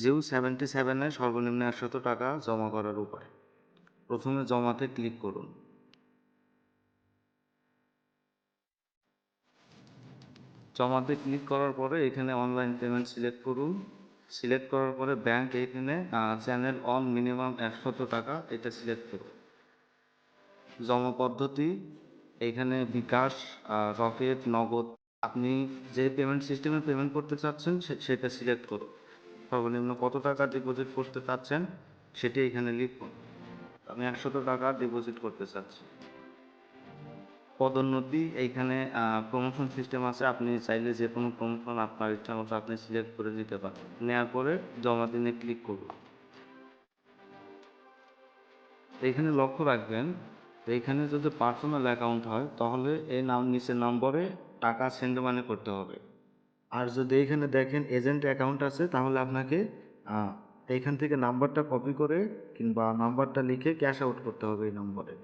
Jio seventy সেভেনে সর্বনিম্ন একশত টাকা জমা করার উপায়। প্রথমে জমাতে ক্লিক করুন। জমাতে ক্লিক করার পরে এখানে অনলাইন পেমেন্ট সিলেক্ট করুন। সিলেক্ট করার পরে ব্যাংক এখানে চ্যানেল অন মিনিমাম একশত টাকা এটা সিলেক্ট করুন। জমা পদ্ধতি, এখানে বিকাশ রকেট, নগদ, আপনি যে পেমেন্ট সিস্টেমে পেমেন্ট করতে চাচ্ছেন সেটা সিলেক্ট করুন। সর্বনিম্ন কত টাকা ডিপোজিট করতে চাচ্ছেন সেটি এখানে লিখুন। আমি একশত টাকা ডিপোজিট করতে চাচ্ছি। পদোন্নতি এইখানে প্রমোশন সিস্টেম আছে। আপনি চাইলে যে কোনো প্রমোশন আপনার ইচ্ছা মতো আপনি সিলেক্ট করে দিতে পারেন। নেওয়ার পরে জমা দিনে ক্লিক করুন। এইখানে লক্ষ্য রাখবেন এইখানে যদি পার্সোনাল অ্যাকাউন্ট হয়, তাহলে এই নাম, নিচের নম্বরে টাকা সেন্ড মানি করতে হবে। আর যদি এইখানে দেখেন এজেন্ট অ্যাকাউন্ট আছে, তাহলে আপনাকে এইখান থেকে নাম্বারটা কপি করে কিংবা নাম্বারটা লিখে ক্যাশ আউট করতে হবে এই নম্বরে